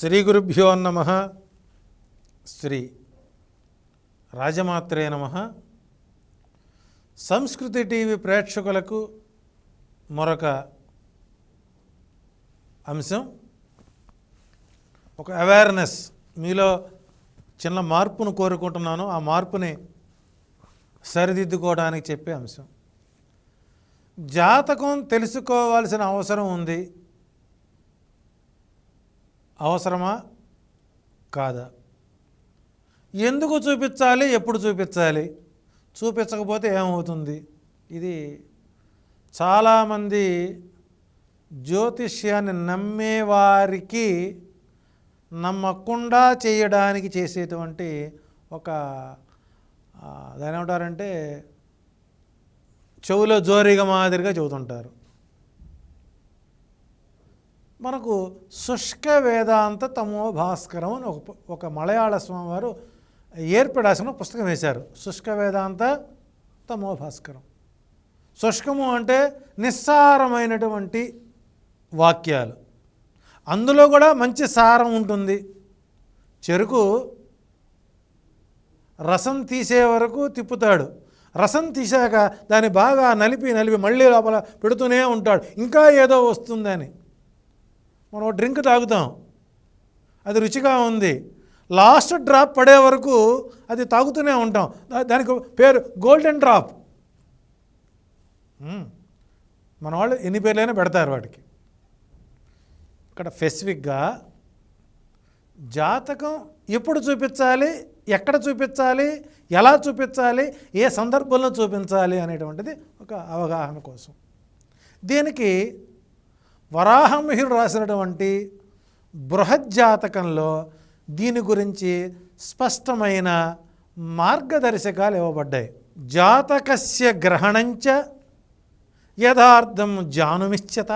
శ్రీ గురుభ్యో నమ. శ్రీ రాజమాత్రే నమ. సంస్కృతి టీవీ ప్రేక్షకులకు మరొక అంశం. ఒక అవేర్నెస్ మీలో చిన్న మార్పును కోరుకుంటున్నాను. ఆ మార్పుని సరిదిద్దుకోవడానికి చెప్పే అంశం. జాతకం తెలుసుకోవాల్సిన అవసరం ఉంది. అవసరమా? కాదా. ఎందుకు చూపించాలి? ఎప్పుడు చూపించాలి? చూపించకపోతే ఏమవుతుంది? ఇది చాలామంది జ్యోతిష్యాన్ని నమ్మేవారికి నమ్మకుండా చేయడానికి చేసేటువంటి ఒక దాని ఏమంటారంటే చెవులో జోరిగా మాదిరిగా చెబుతుంటారు. మనకు శుష్క వేదాంత తమో భాస్కరం అని ఒక ఒక మలయాళ స్వామివారు ఏర్పడాల్సిన పుస్తకం వేశారు. శుష్క వేదాంత తమో భాస్కరం. శుష్కము అంటే నిస్సారమైనటువంటి వాక్యాలు. అందులో కూడా మంచి సారం ఉంటుంది. చెరుకు రసం తీసే వరకు తిప్పుతాడు. రసం తీశాక దాన్ని బాగా నలిపి నలిపి మళ్ళీ లోపల పెడుతూనే ఉంటాడు. ఇంకా ఏదో వస్తుందని. మనం డ్రింక్ తాగుతాం. అది రుచిగా ఉంది. లాస్ట్ డ్రాప్ పడే వరకు అది తాగుతూనే ఉంటాం. దానికి పేరు గోల్డెన్ డ్రాప్. మన వాళ్ళు ఎన్ని పేర్లైనా పెడతారు వాటికి. ఇక్కడ స్పెసిఫిక్గా జాతకం ఎప్పుడు చూపించాలి ఎక్కడ చూపించాలి ఎలా చూపించాలి ఏ సందర్భంలో చూపించాలి అనేటువంటిది ఒక అవగాహన కోసం. దీనికి వరాహమిహిరుడు రాసినటువంటి బృహజ్జాతకంలో దీని గురించి స్పష్టమైన మార్గదర్శకాలు ఇవ్వబడ్డాయి. జాతకస్య గ్రహణంచ యథార్థం జానుమిశ్చత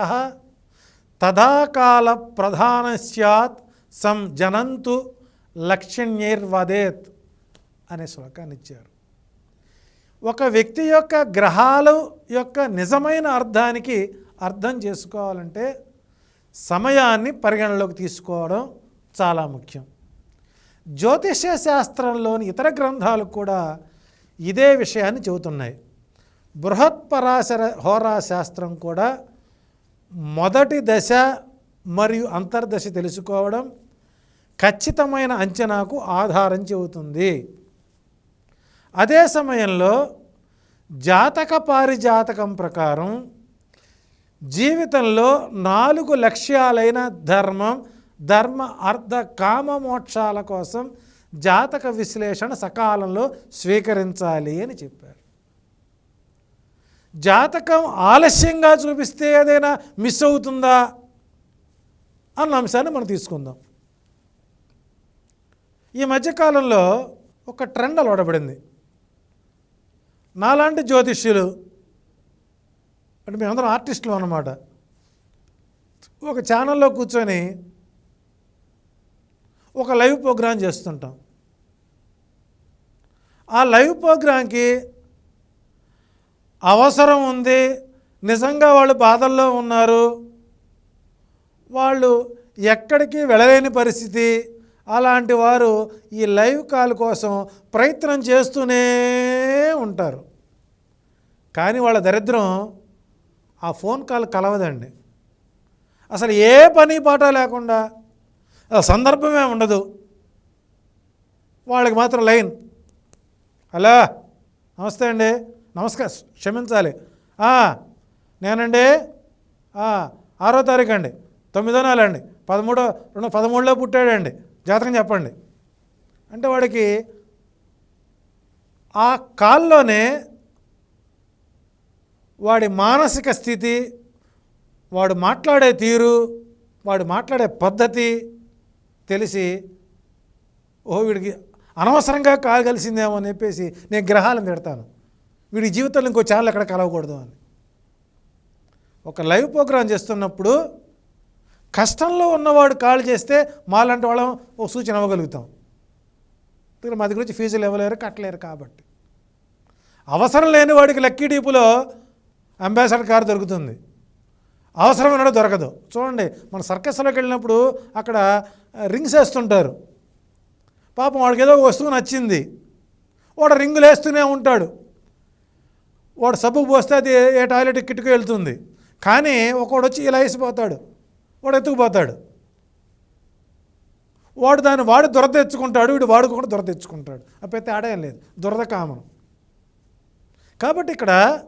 తదాకాల ప్రధాన స్యాత్ సం జనంతు లక్షణ్యైర్వదేత్ అనే శ్లోకాన్ని ఇచ్చారు. ఒక వ్యక్తి యొక్క గ్రహాలు యొక్క నిజమైన అర్థానికి అర్థం చేసుకోవాలంటే సమయాన్ని పరిగణలోకి తీసుకోవడం చాలా ముఖ్యం. జ్యోతిష్య శాస్త్రంలోని ఇతర గ్రంథాలు కూడా ఇదే విషయాన్ని చెబుతున్నాయి. బృహత్పరాశర హోరా శాస్త్రం కూడా మొదటి దశ మరియు అంతర్దశ తెలుసుకోవడం ఖచ్చితమైన అంచనాకు ఆధారం చెబుతుంది. అదే సమయంలో జాతక పారిజాతకం ప్రకారం జీవితంలో నాలుగు లక్ష్యాలైన ధర్మం ధర్మ అర్థ కామ మోక్షాల కోసం జాతక విశ్లేషణ సకాలంలో స్వీకరించాలి అని చెప్పారు. జాతకం ఆలస్యంగా చూపిస్తే ఏదైనా మిస్ అవుతుందా అన్న అంశాన్ని మనం తీసుకుందాం. ఈ మధ్యకాలంలో ఒక ట్రెండ్ అలవడబడింది నాలాంటి జ్యోతిష్యులు అంటే మేమందరం ఆర్టిస్టులు అన్నమాట. ఒక ఛానల్లో కూర్చొని ఒక లైవ్ ప్రోగ్రాం చేస్తుంటాం. ఆ లైవ్ ప్రోగ్రాంకి అవసరం ఉంది నిజంగా వాళ్ళు బాధల్లో ఉన్నారు వాళ్ళు ఎక్కడికి వెళ్ళలేని పరిస్థితి అలాంటి వారు ఈ లైవ్ కాల్ కోసం ప్రయత్నం చేస్తూనే ఉంటారు. కానీ వాళ్ళ దరిద్రం ఆ ఫోన్ కాల్ కలవదండి. అసలు ఏ పని పాట లేకుండా సందర్భమే ఉండదు. వాళ్ళకి మాత్రం లైన్ హలో నమస్తే అండి నమస్కారం క్షమించాలి. నేనండి ఆరో తారీఖు అండి తొమ్మిదో నెల అండి పదమూడో రెండు పదమూడులో పుట్టాడండి జాతకం చెప్పండి. అంటే వాడికి ఆ కాల్లోనే వాడి మానసిక స్థితి వాడు మాట్లాడే తీరు వాడు మాట్లాడే పద్ధతి తెలిసి ఓ వీడికి అనవసరంగా కాగలిసిందేమో అని చెప్పేసి నేను గ్రహాలను తిడతాను. వీడి జీవితంలో ఇంకో ఛానల్ ఎక్కడ కలవకూడదు అని. ఒక లైవ్ ప్రోగ్రాం చేస్తున్నప్పుడు కష్టంలో ఉన్నవాడు కాల్ చేస్తే మాలాంటి వాళ్ళం ఒక సూచన ఇవ్వగలుగుతాం. ఎందుకంటే మా దగ్గర నుంచి ఫీజులు ఇవ్వలేరు కట్టలేరు కాబట్టి. అవసరం లేని వాడికి లక్కీ డీపులో అంబాసిడర్ కారు దొరుకుతుంది. అవసరమైన దొరకదు. చూడండి మన సర్కస్లోకి వెళ్ళినప్పుడు అక్కడ రింగ్స్ వేస్తుంటారు. పాపం వాడికి ఏదో ఒక వస్తువు నచ్చింది. వాడు రింగులు వేస్తూనే ఉంటాడు. వాడు సబ్బు పోస్తే అది ఏ- టాయిలెట్ కిట్టుకు వెళ్తుంది. కానీ ఒకడు వచ్చి ఇలా వేసిపోతాడు. వాడు ఎత్తుకుపోతాడు. వాడు దాన్ని వాడు దొరద తెచ్చుకుంటాడు వీడు వాడుకోకుండా దొరద తెచ్చుకుంటాడు. అప్పుడైతే పెద్ద లేదు. దురద కామం కాబట్టి ఇక్కడ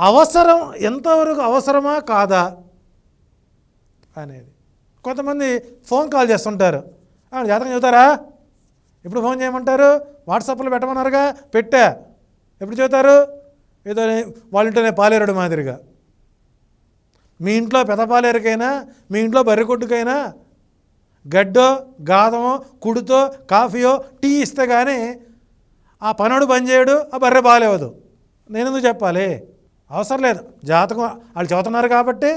అవసరం ఎంతవరకు అవసరమా కాదా అనేది. కొంతమంది ఫోన్ కాల్ చేస్తుంటారు. జాతకం చెబుతారా? ఎప్పుడు ఫోన్ చేయమంటారు? వాట్సాప్లో పెట్టమన్నారుగా పెట్టా. ఎప్పుడు చెబుతారు? ఏదో నే- వాళ్ళ ఇంట్లోనే పాలేరుడు మాదిరిగా. మీ ఇంట్లో పెద్ద పాలేరుకైనా మీ ఇంట్లో బర్రెకొడ్డుకైనా గడ్డో గాదమో కుడితో కాఫీయో టీ ఇస్తే కానీ ఆ పనుడు పనిచేయడు ఆ బర్రె బాగాలేవదు నేను ఎందుకు చెప్పాలి? అవసరం లేదు. జాతకం వాళ్ళు చదువుతున్నారు కాబట్టి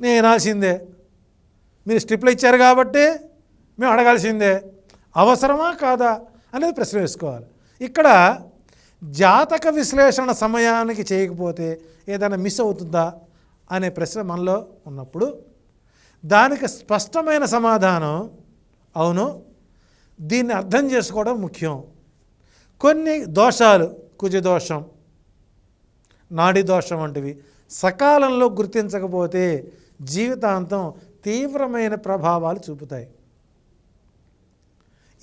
నేను వినాల్సిందే మీరు స్ట్రిప్లు ఇచ్చారు కాబట్టి మేము అడగాల్సిందే. అవసరమా కాదా అనేది ప్రశ్న వేసుకోవాలి. ఇక్కడ జాతక విశ్లేషణ సమయానికి చేయకపోతే ఏదైనా మిస్ అవుతుందా అనే ప్రశ్న మనలో ఉన్నప్పుడు దానికి స్పష్టమైన సమాధానం అవును దీన్ని అర్థం చేసుకోవడం ముఖ్యం. కొన్ని దోషాలు కుజదోషం నాడీ దోషం వంటివి. సకాలంలో గుర్తించకపోతే జీవితాంతం తీవ్రమైన ప్రభావాలు చూపుతాయి.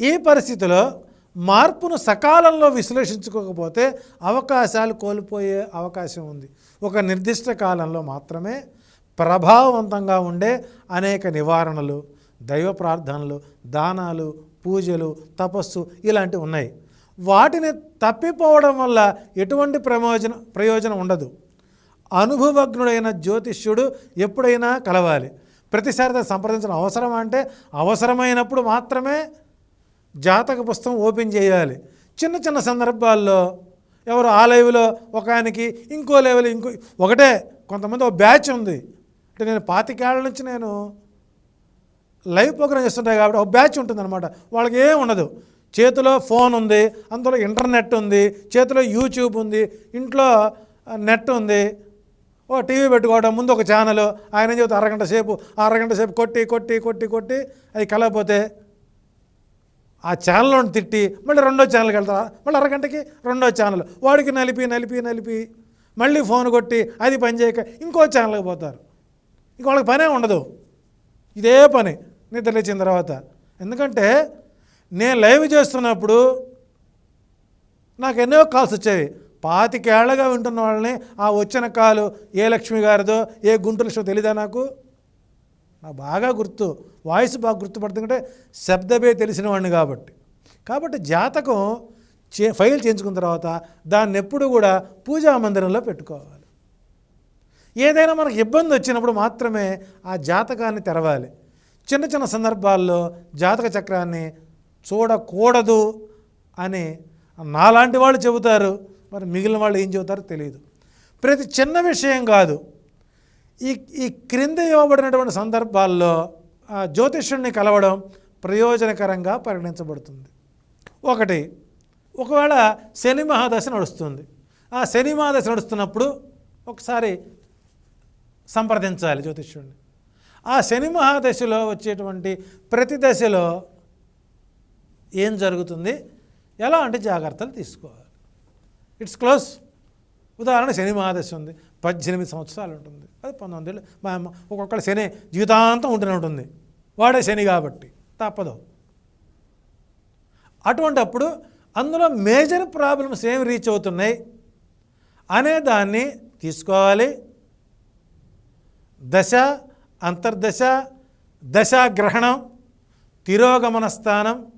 ఈ పరిస్థితిలో మార్పును సకాలంలో విశ్లేషించుకోకపోతే అవకాశాలు కోల్పోయే అవకాశం ఉంది. ఒక నిర్దిష్ట కాలంలో మాత్రమే ప్రభావవంతంగా ఉండే అనేక నివారణలు దైవ ప్రార్థనలు దానాలు పూజలు తపస్సు ఇలాంటివి ఉన్నాయి. వాటిని తప్పిపోవడం వల్ల ఎటువంటి ప్రయోజనం ప్రయోజనం ఉండదు. అనుభవజ్ఞుడైన జ్యోతిష్యుడు ఎప్పుడైనా కలవాలి. ప్రతిసారి దాన్ని సంప్రదించడం అవసరం అంటే అవసరమైనప్పుడు మాత్రమే జాతక పుస్తకం ఓపెన్ చేయాలి. చిన్న చిన్న సందర్భాల్లో ఎవరు ఆ లైవ్లో ఒక ఆయనకి ఇంకో లైవ్లో ఇంకో ఒకటే కొంతమంది ఒక బ్యాచ్ ఉంది. అంటే నేను పాతికేళ్ళ నుంచి నేను లైవ్ ప్రోగ్రామ్ చేస్తుంటాయి కాబట్టి ఒక బ్యాచ్ ఉంటుందన్నమాట. వాళ్ళకి ఏం ఉండదు. చేతిలో ఫోన్ ఉంది అందులో ఇంటర్నెట్ ఉంది చేతిలో యూట్యూబ్ ఉంది ఇంట్లో నెట్ ఉంది. ఓ టీవీ పెట్టుకోవడం ముందు ఒక ఛానల్ ఆయన ఏం చెబుతా అరగంట సేపు అరగంట సేపు కొట్టి కొట్టి కొట్టి కొట్టి అది కలగపోతే ఆ ఛానల్ తిట్టి మళ్ళీ రెండో ఛానల్కి వెళ్తా మళ్ళీ అరగంటకి రెండో ఛానల్ వాడికి నలిపి నలిపి నలిపి మళ్ళీ ఫోన్ కొట్టి అది పని చేయక ఇంకో ఛానల్కి పోతారు. ఇంక వాళ్ళకి పనే ఉండదు. ఇదే పని. నిద్ర లేచిన తర్వాత. ఎందుకంటే నేను లైవ్ చేస్తున్నప్పుడు నాకు ఎన్నో కాల్స్ వచ్చేవి పాతికేళ్ళగా వింటున్న వాళ్ళని ఆ వచ్చిన కాలు ఏ లక్ష్మి గారిదో ఏ గుంటూరు లక్ష్మి తెలీదా నాకు? నాకు బాగా గుర్తు. వాయిస్ బాగా గుర్తుపడుతుందంటే శబ్దమే తెలిసిన వాడిని కాబట్టి. కాబట్టి జాతకం చే ఫైల్ చేయించుకున్న తర్వాత దాన్ని ఎప్పుడు కూడా పూజా మందిరంలో పెట్టుకోవాలి. ఏదైనా మనకు ఇబ్బంది వచ్చినప్పుడు మాత్రమే ఆ జాతకాన్ని తెరవాలి. చిన్న చిన్న సందర్భాల్లో జాతక చక్రాన్ని చూడకూడదు అని నాలాంటి వాళ్ళు చెబుతారు మరి మిగిలిన వాళ్ళు ఏం చెబుతారో తెలియదు. ప్రతి చిన్న విషయం కాదు. ఈ ఈ క్రింద ఇవ్వబడినటువంటి సందర్భాల్లో ఆ జ్యోతిష్యుడిని కలవడం ప్రయోజనకరంగా పరిగణించబడుతుంది. ఒకటి ఒకవేళ శని మహాదశ నడుస్తుంది. ఆ శని మహాదశ నడుస్తున్నప్పుడు ఒకసారి సంప్రదించాలి జ్యోతిష్యుడిని. ఆ శని మహాదశలో వచ్చేటువంటి ప్రతి దశలో ఏం జరుగుతుంది? ఎలాంటి జాగ్రత్తలు తీసుకోవాలి. ఇట్స్ క్లోజ్ ఉదాహరణ శని మహాదశ ఉంది. పద్దెనిమిది సంవత్సరాలు ఉంటుంది. అది పంతొమ్మిది ఏళ్ళు. మా అమ్మ ఒక్కొక్కళ్ళ శని జీవితాంతం ఉంటూనే ఉంటుంది. వాడే శని కాబట్టి తప్పదు. అటువంటి అప్పుడు అందులో మేజర్ ప్రాబ్లమ్స్ ఏమి రీచ్ అవుతున్నాయి? అనే దాన్ని తీసుకోవాలి. దశ అంతర్దశ దశాగ్రహణం తిరోగమన స్థానం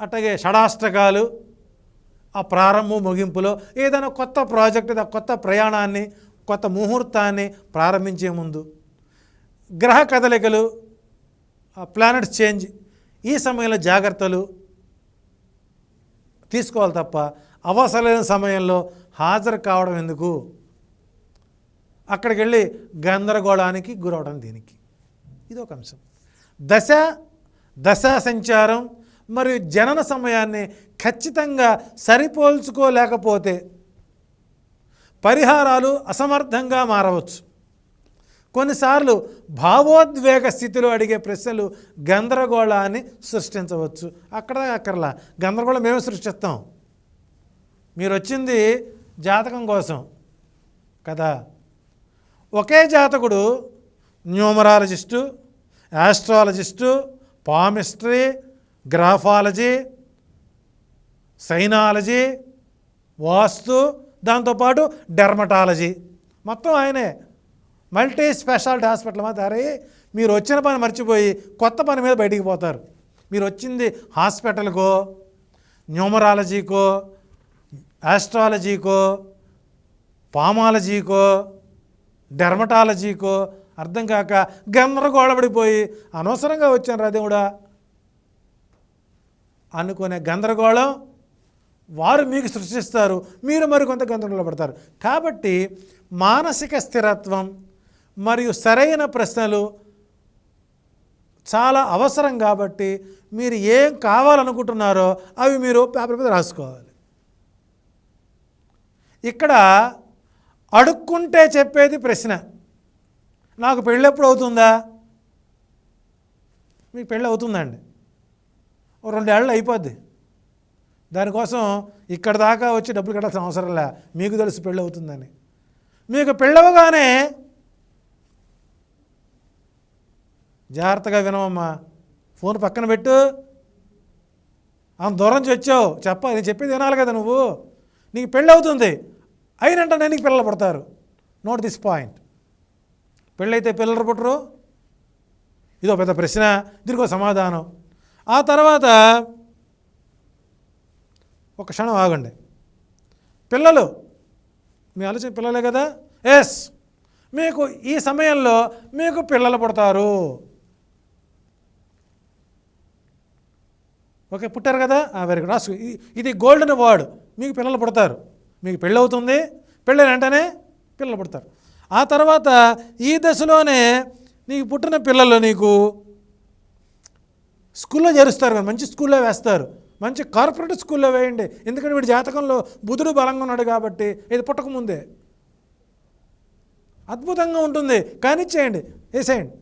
అట్లాగే షడాష్టకాలు ఆ ప్రారంభం ముగింపులో ఏదైనా కొత్త ప్రాజెక్ట్ కొత్త ప్రయాణాన్ని కొత్త ముహూర్తాన్ని ప్రారంభించే ముందు గ్రహ కదలికలు ప్లానెట్స్ చేంజ్ ఈ సమయంలో జాగ్రత్తలు తీసుకోవాలి తప్ప అవసరమైన సమయంలో హాజరు కావడం ఎందుకు? అక్కడికి వెళ్ళి గందరగోళానికి గురవడం దీనికి. ఇది ఒక అంశం. దశ దశ సంచారం మరియు జనన సమయాన్ని ఖచ్చితంగా సరిపోల్చుకోలేకపోతే పరిహారాలు అసమర్థంగా మారవచ్చు. కొన్నిసార్లు భావోద్వేగ స్థితిలో అడిగే ప్రశ్నలు గందరగోళాన్ని సృష్టించవచ్చు. అక్కడ అక్కర్లా. గందరగోళం మేము సృష్టిస్తాం. మీరు వచ్చింది జాతకం కోసం కదా? ఒకే జాతకుడు numerologist astrologist palmistry graphology signology vastu దాంతోపాటు డెర్మటాలజీ. మొత్తం ఆయనే. మల్టీ స్పెషాలిటీ హాస్పిటల్ మాత్రం మీరు వచ్చిన పని మర్చిపోయి కొత్త పని మీద బయటికి పోతారు. మీరు వచ్చింది హాస్పిటల్కో న్యూమరాలజీకో ఆస్ట్రాలజీకో పామాలజీకో డెర్మటాలజీకో అర్థం కాక గందరగోళపడిపోయి అనవసరంగా వచ్చాను రాదేవుడా కూడా అనుకునే గందరగోళం వారు మీకు సృష్టిస్తారు. మీరు మరికొంత గందరగోళ పడతారు. కాబట్టి మానసిక స్థిరత్వం మరియు సరైన ప్రశ్నలు చాలా అవసరం కాబట్టి మీరు ఏం కావాలనుకుంటున్నారో అవి మీరు పేపర్ మీద రాసుకోవాలి. ఇక్కడ అడుక్కుంటే చెప్పేది ప్రశ్న. నాకు పెళ్ళి ఎప్పుడు అవుతుందా? మీకు పెళ్ళి అవుతుందండి ఓ రెండేళ్ళు అయిపోద్ది. దానికోసం ఇక్కడ దాకా వచ్చి డబ్బులు కట్టాల్సిన అవసరం లే. మీకు తెలుసు పెళ్ళి అవుతుందని. మీకు పెళ్ళవగానే జాగ్రత్తగా వినవమ్మా. ఫోన్ పక్కన పెట్టు. అంత దూరం నుంచి వచ్చావు. చెప్ప నేను చెప్పేది వినాలి కదా నువ్వు. నీకు పెళ్ళి అవుతుంది. అయినంటనే నీకు పిల్లలు పుడతారు. Note this point. పెళ్ళైతే పిల్లలు పుట్టరు. ఇదో పెద్ద ప్రశ్న. దీనికి సమాధానం. ఆ తర్వాత ఒక క్షణం ఆగండి. పిల్లలు మీ ఆలోచన పిల్లలే కదా? ఎస్ మీకు ఈ సమయంలో మీకు పిల్లలు పుడతారు. ఓకే పుట్టారు కదా? వెరీ గుడ్ రాసు ఇది- గోల్డెన్ వర్డ్ మీకు పిల్లలు పుడతారు. మీకు పెళ్ళి అవుతుంది. పెళ్ళైన వెంటనే పిల్లలు పుడతారు. ఆ తర్వాత ఈ దశలోనే నీకు పుట్టిన పిల్లలు నీకు స్కూల్లో చేరుస్తారు కదా మంచి స్కూల్లో వేస్తారు. మంచి కార్పొరేట్ స్కూల్లో వేయండి. ఎందుకంటే వీడి జాతకంలో బుధుడు బలంగా ఉన్నాడు కాబట్టి ఇది పుట్టకముందే అద్భుతంగా ఉంటుంది. కానిచ్చేయండి వేసేయండి.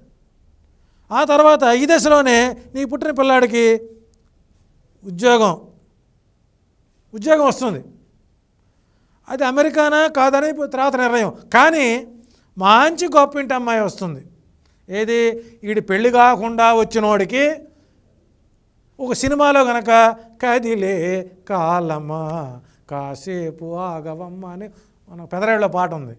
ఆ తర్వాత ఈ దశలోనే నీ పుట్టిన పిల్లాడికి ఉద్యోగం ఉద్యోగం వస్తుంది. అది అమెరికానా కాదని తర్వాత నిర్ణయం. కానీ మంచి గొప్ప ఇంటి అమ్మాయి వస్తుంది. ఏది? వీడి పెళ్ళి కాకుండా వచ్చినోడికి ఒక సినిమాలో గనక కదిలే కాలమ్మా కాసేపు ఆగవమ్మ అని మన పెదరాళ్ళ పాట ఉంది.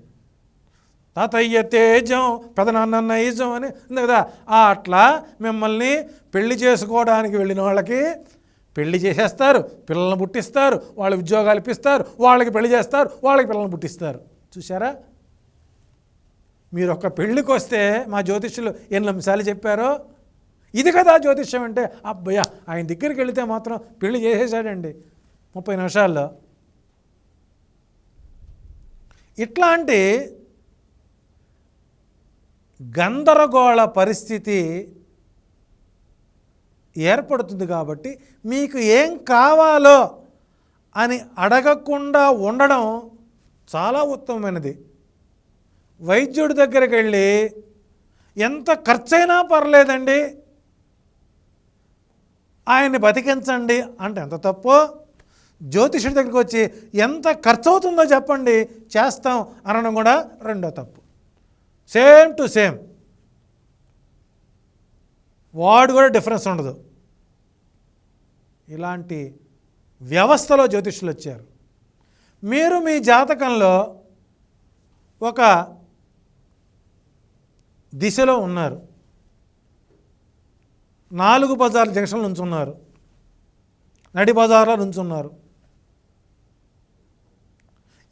తాతయ్య తేజం పెదనాన్న నైజం అని ఉంది కదా. ఆ అట్లా మిమ్మల్ని పెళ్ళి చేసుకోవడానికి వెళ్ళిన వాళ్ళకి పెళ్ళి చేసేస్తారు పిల్లల్ని పుట్టిస్తారు వాళ్ళు ఉద్యోగాలు ఇప్పిస్తారు వాళ్ళకి పెళ్ళి చేస్తారు వాళ్ళకి పిల్లల్ని పుట్టిస్తారు. చూసారా మీరు ఒక పెళ్ళికి వస్తే మా జ్యోతిష్యులు ఎన్ని అంశాలు చెప్పారో? ఇది కదా జ్యోతిష్యం అంటే అబ్బయ్య ఆయన దగ్గరికి వెళితే మాత్రం పెళ్ళి చేసేసాడండి. ముప్పై నిమిషాల్లో. ఇట్లాంటి గందరగోళ పరిస్థితి ఏర్పడుతుంది కాబట్టి మీకు ఏం కావాలో అని అడగకుండా ఉండడం చాలా ఉత్తమమైనది. వైద్యుడి దగ్గరికి వెళ్ళి ఎంత ఖర్చైనా పర్లేదండి ఆయన్ని బతికించండి. అంటే ఎంత తప్పో? జ్యోతిషుడి దగ్గరికి వచ్చి ఎంత ఖర్చు అవుతుందో చెప్పండి. చేస్తాం అనడం కూడా రెండో తప్పు. Same to same. వాడు కూడా డిఫరెన్స్ ఉండదు. ఇలాంటి వ్యవస్థలో జ్యోతిష్యులు వచ్చారు. మీరు మీ జాతకంలో ఒక దిశలో ఉన్నారు. నాలుగు బజార్ జంక్షన్లు ఉంచున్నారు. నడి బజార్లో నుంచున్నారు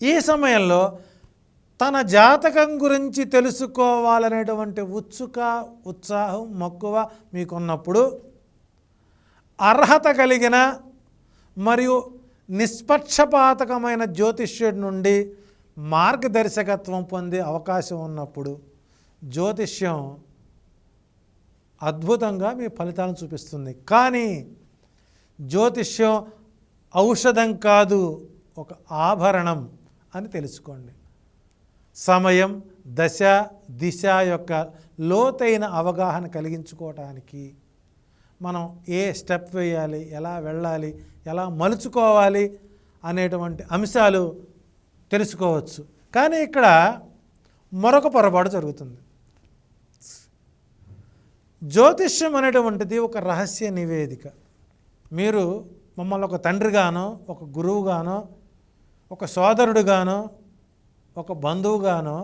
ఈ సమయంలో తన జాతకం గురించి తెలుసుకోవాలనేటువంటి ఉత్సుక ఉత్సాహం మక్కువ మీకున్నప్పుడు అర్హత కలిగిన మరియు నిష్పక్షపాతకమైన జ్యోతిష్యుడి నుండి మార్గదర్శకత్వం పొందే అవకాశం ఉన్నప్పుడు జ్యోతిష్యం అద్భుతంగా మీ ఫలితాలను చూపిస్తుంది. కానీ జ్యోతిష్యం ఔషధం కాదు ఒక ఆభరణం అని తెలుసుకోండి. సమయం దశ దిశ యొక్క లోతైన అవగాహన కలిగించుకోవటానికి మనం ఏ స్టెప్ వేయాలి ఎలా వెళ్ళాలి ఎలా మలుచుకోవాలి అనేటువంటి అంశాలు తెలుసుకోవచ్చు. కానీ ఇక్కడ మరొక పొరపాటు జరుగుతుంది. జ్యోతిష్యం అనేటువంటిది ఒక రహస్య నివేదిక. మీరు మమ్మల్ని ఒక తండ్రిగానో ఒక గురువుగానో ఒక సోదరుడుగానో ఒక బంధువుగానో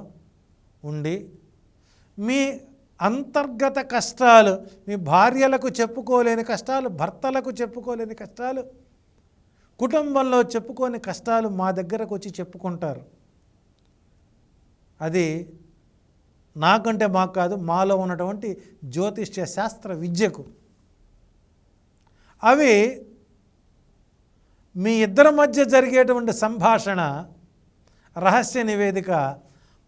ఉండి మీ అంతర్గత కష్టాలు మీ భార్యలకు చెప్పుకోలేని కష్టాలు భర్తలకు చెప్పుకోలేని కష్టాలు కుటుంబంలో చెప్పుకోని కష్టాలు మా దగ్గరకు వచ్చి చెప్పుకుంటారు. అది నాకంటే మాకు కాదు మాలో ఉన్నటువంటి జ్యోతిష్య శాస్త్ర విద్యకు. అవి మీ ఇద్దరి మధ్య జరిగేటువంటి సంభాషణ రహస్య నివేదిక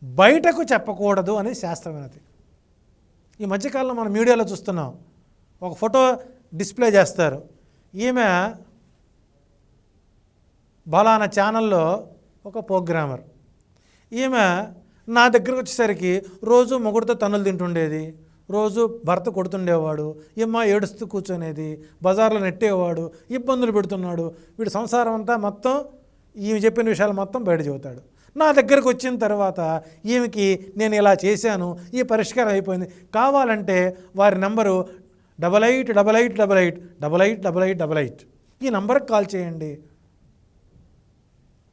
బయటకు చెప్పకూడదు అని శాస్త్రమైనది. ఈ మధ్యకాలంలో మనం మీడియాలో చూస్తున్నాం. ఒక ఫోటో డిస్ప్లే చేస్తారు. ఈమె బలానా ఛానల్లో ఒక ప్రోగ్రామర్. ఈమె నా దగ్గరకు వచ్చేసరికి రోజు మొగుడితో తనులు తింటుండేది. రోజు భర్త కొడుతుండేవాడు ఇమ్మ ఏడుస్తూ కూర్చునేది బజార్లో నెట్టేవాడు ఇబ్బందులు పెడుతున్నాడు. వీడి సంసారం అంతా మొత్తం ఈమె చెప్పిన విషయాలు మొత్తం బయట చెబుతాడు. నా దగ్గరకు వచ్చిన తర్వాత ఈమెకి నేను ఇలా చేశాను ఈ పరిష్కారం అయిపోయింది. కావాలంటే వారి number double eight double eight double eight double eight double eight double eight. ఈ నంబర్కి కాల్ చేయండి.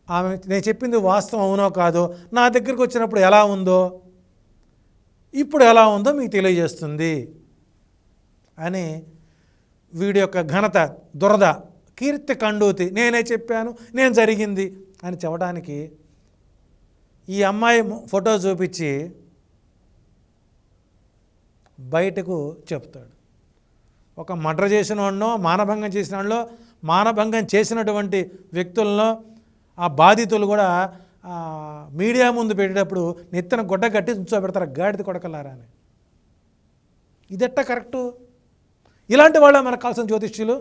ఆమె నేను చెప్పింది వాస్తవం అవునో కాదో నా దగ్గరికి వచ్చినప్పుడు ఎలా ఉందో ఇప్పుడు ఎలా ఉందో మీకు తెలియజేస్తుంది అని వీడి యొక్క ఘనత దురద కీర్తి కండూతి నేనే చెప్పాను నేను జరిగింది అని చెప్పడానికి ఈ అమ్మాయి ఫోటో చూపించి బయటకు చెప్తాడు. ఒక మర్డర్ చేసిన వాడినో మానభంగం చేసిన వాడిలో మానభంగం చేసినటువంటి వ్యక్తులను ఆ బాధితులు కూడా మీడియా ముందు పెట్టేటప్పుడు నెత్తిన గుడ్డ కట్టి ఉంచోబెడతారు గాడిద కొడకలారా అని ఇదెట్ట కరెక్టు? ఇలాంటి వాళ్ళ మనకు కావాల్సిన జ్యోతిష్యులు?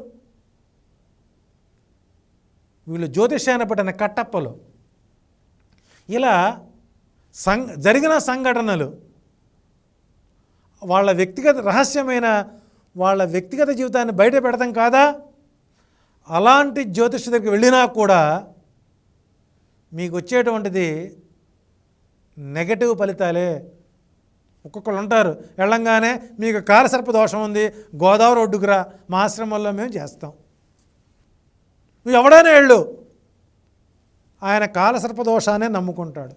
వీళ్ళు జ్యోతిష్యాన్ని పట్టిన కట్టప్పలు. ఇలా సం జరిగిన సంఘటనలు వాళ్ళ వ్యక్తిగత రహస్యమైన వాళ్ళ వ్యక్తిగత జీవితాన్ని బయట పెడతాం కాదా? అలాంటి జ్యోతిష్య దగ్గరికి వెళ్ళినా కూడా మీకు వచ్చేటువంటిది నెగటివ్ ఫలితాలే. ఒక్కొక్కరు ఉంటారు. వెళ్ళంగానే మీకు కాలసర్ప దోషం ఉంది గోదావరి ఒడ్డుకురా మా ఆశ్రమంలో మేము చేస్తాం. నువ్వు ఎవడైనా వెళ్ళు. ఆయన కాలసర్ప దోషాన్ని నమ్ముకుంటాడు.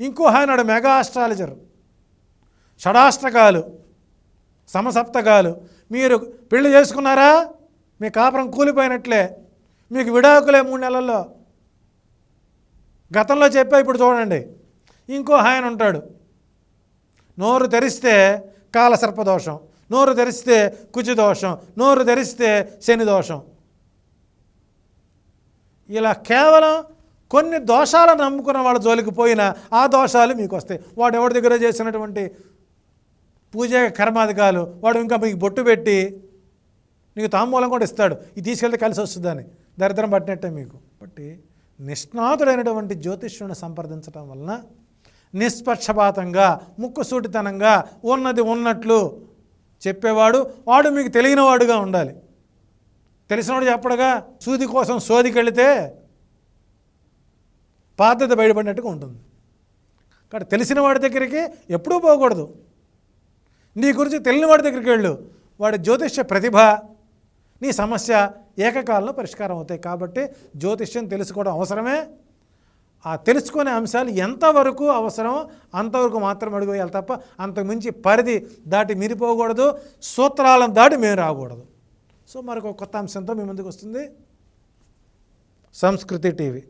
ఇంకో ఆయన మెగా ఆస్ట్రాలజర్ షడాష్టకాలు సమసప్తకాలు. మీరు పెళ్ళి చేసుకున్నారా? మీ కాపురం కూలిపోయినట్లే. మీకు విడాకులే మూడు నెలల్లో. గతంలో చెప్పా ఇప్పుడు చూడండి. ఇంకో ఆయన ఉంటాడు. నోరు తెరిస్తే కాలసర్పదోషం నోరు తెరిస్తే కుచి దోషం నోరు తెరిస్తే శని దోషం. ఇలా కేవలం కొన్ని దోషాలను నమ్ముకున్న వాళ్ళ జోలికి పోయినా ఆ దోషాలు మీకు వస్తాయి. వాడు ఎవరి దగ్గర చేసినటువంటి పూజ కర్మాధికాలు వాడు ఇంకా మీకు బొట్టు పెట్టి నీకు తాంబూలం కూడా ఇస్తాడు. ఇది తీసుకెళ్తే కలిసి వస్తుందని. దరిద్రం పట్టినట్టే మీకు. బట్టి నిష్ణాతుడైనటువంటి జ్యోతిష్యుని సంప్రదించడం వలన నిష్పక్షపాతంగా ముక్కుసూటితనంగా ఉన్నది ఉన్నట్లు చెప్పేవాడు వాడు మీకు తెలియనివాడుగా ఉండాలి. తెలిసినవాడు చెప్పడగా సూది కోసం సోదికెళితే బాధ్యత బయటపడినట్టుగా ఉంటుంది. కాబట్టి తెలిసిన వాడి దగ్గరికి ఎప్పుడూ పోకూడదు. నీ గురించి తెలియని వాడి దగ్గరికి వెళ్ళు. వాడి జ్యోతిష్య ప్రతిభ నీ సమస్య ఏకకాలంలో పరిష్కారం అవుతాయి. కాబట్టి జ్యోతిష్యం తెలుసుకోవడం అవసరమే. ఆ తెలుసుకునే అంశాలు ఎంతవరకు అవసరమో అంతవరకు మాత్రం అడిగిపోయాలి తప్ప అంతకుమించి పరిధి దాటి మీరిపోకూడదు. సూత్రాలను దాటి మేము రాకూడదు. సో మరొక కొత్త అంశంతో మీ ముందుకు వస్తుంది. సంస్కృతి టీవీ.